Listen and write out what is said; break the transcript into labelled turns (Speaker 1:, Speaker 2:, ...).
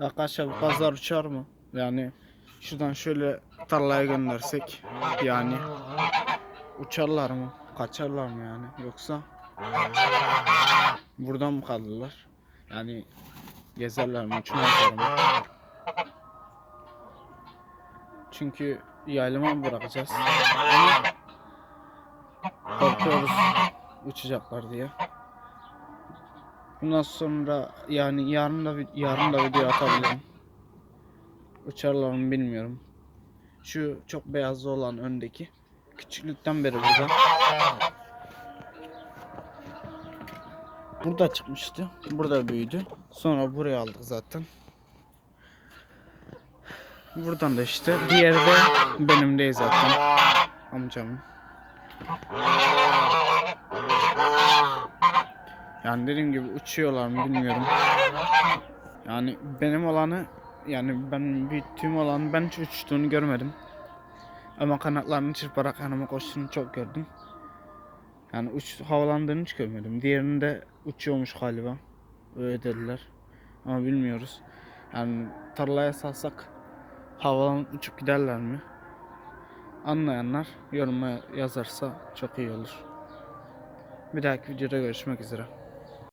Speaker 1: Arkadaşlar bu kazlar uçar mı? Yani şuradan şöyle tarlaya göndersek yani uçarlar mı? Kaçarlar mı yani? Yoksa buradan mı kalırlar? Yani gezerler mi? Uçmazlar mı? Çünkü yaylama mı bırakacağız? Ama korkuyoruz uçacaklar diye. Bundan sonra yani yarın da yarın da video atabilirim. Uçarlar mı bilmiyorum. Şu çok beyazlı olan öndeki. Küçüklükten beri burada. Burada çıkmıştı. Burada büyüdü. Sonra buraya aldık zaten. Buradan da işte. Diğeri de benim değil zaten. Amcamın. Yani dediğim gibi uçuyorlar mı bilmiyorum. Yani benim olanı yani ben büyüttüğüm olan ben hiç uçtuğunu görmedim. Ama kanatlarını çırparak yanıma koştuğunu çok gördüm. Yani uç havalandığını hiç görmedim. Diğerinde uçuyormuş galiba. Öyle dediler. Ama bilmiyoruz. Yani tarlaya salsak havalanıp uçup giderler mi? Anlayanlar yoruma yazarsa çok iyi olur. Bir dahaki videoda görüşmek üzere.